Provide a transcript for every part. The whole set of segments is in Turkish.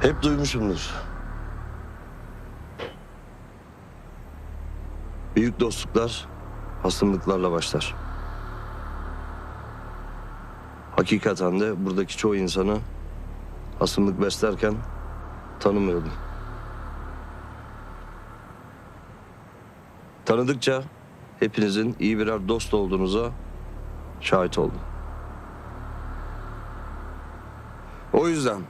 Hep duymuşumdur. Büyük dostluklar hasımlıklarla başlar. Hakikaten de buradaki çoğu insanı hasımlık beslerken tanımıyordum. Tanıdıkça hepinizin iyi birer dost olduğunuza şahit oldum. O yüzden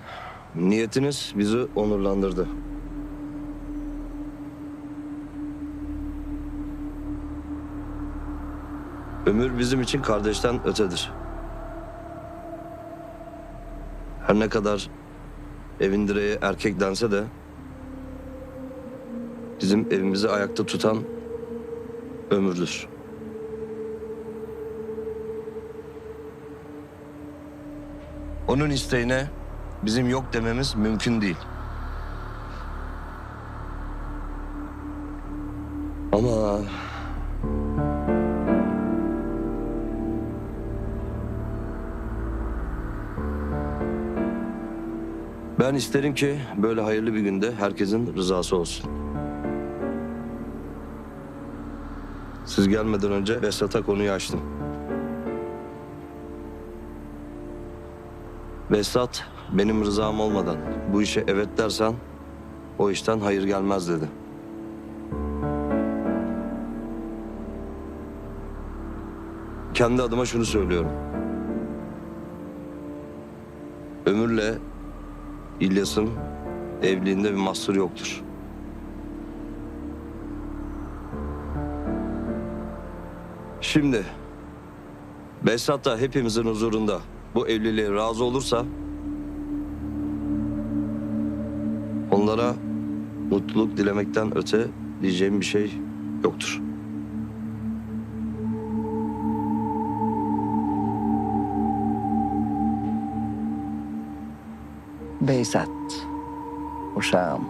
niyetiniz bizi onurlandırdı. Ömür bizim için kardeşten ötedir. Her ne kadar evin direği erkek dense de bizim evimizi ayakta tutan ömürdür. Onun isteğine bizim yok dememiz mümkün değil. Ama ben isterim ki böyle hayırlı bir günde herkesin rızası olsun. Siz gelmeden önce Vesat'a konuyu açtım. Vesat benim rızam olmadan bu işe evet dersen o işten hayır gelmez dedi. Kendi adıma şunu söylüyorum. Ömür'le İlyas'ın evliliğinde bir mahsur yoktur. Şimdi Behzat da hepimizin huzurunda bu evliliğe razı olursa onlara mutluluk dilemekten öte diyeceğim bir şey yoktur. Beyzat, uşağım.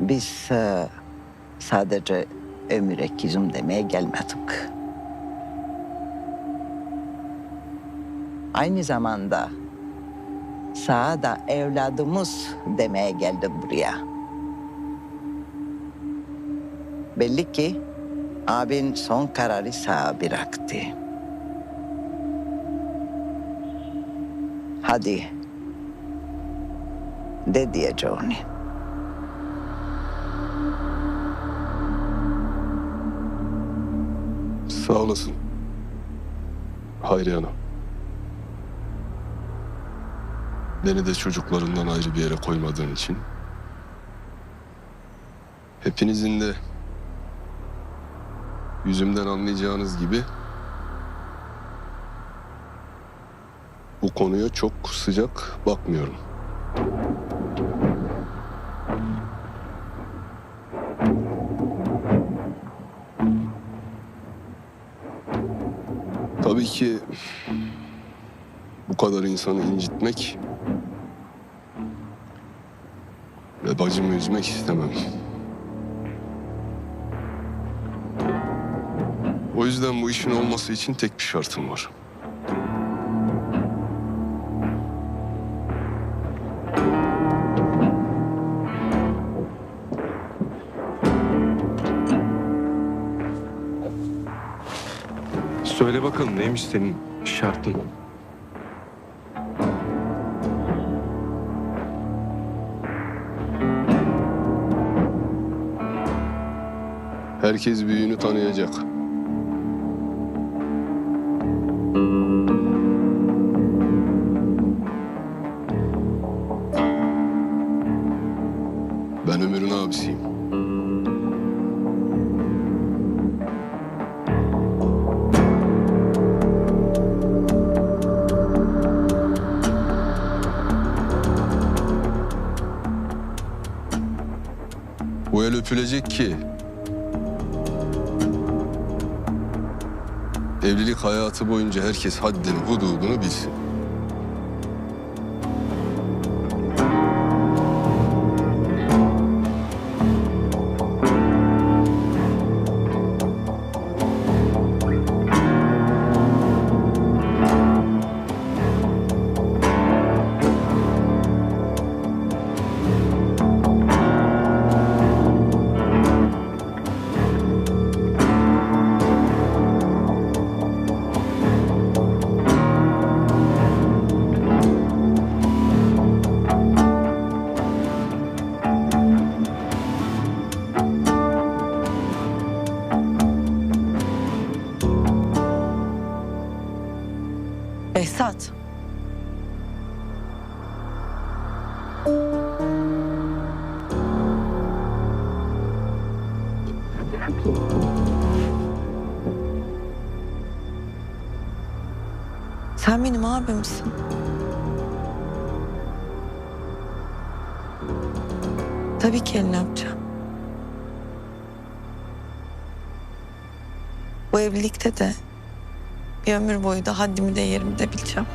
Biz e, sadece ömür ekizim demeye gelmedik. Aynı zamanda sağa da evladımız demeye geldik buraya. Belli ki abin son kararı sağa bıraktı. Hadi. De diyeceğini. Sağ olasın. Hayriye Hanım. Beni de çocuklarından ayrı bir yere koymadığın için. Hepinizin de yüzümden anlayacağınız gibi bu konuya çok sıcak bakmıyorum. Tabii ki bu kadar insanı incitmek ve bacımı üzmek istemem. O yüzden bu işin olması için tek bir şartım var. Söyle bakalım neymiş senin şartın? Herkes büyüğünü tanıyacak. Ben Ömür'ün abisiyim. Bu el öpülecek ki evlilik hayatı boyunca herkes haddini hududunu bilsin. Behzat. Sen benim abimsin. Tabii ki elini yapacağım. Bu evlilikte de bir ömür boyu da haddimi de yerimi de bileceğim.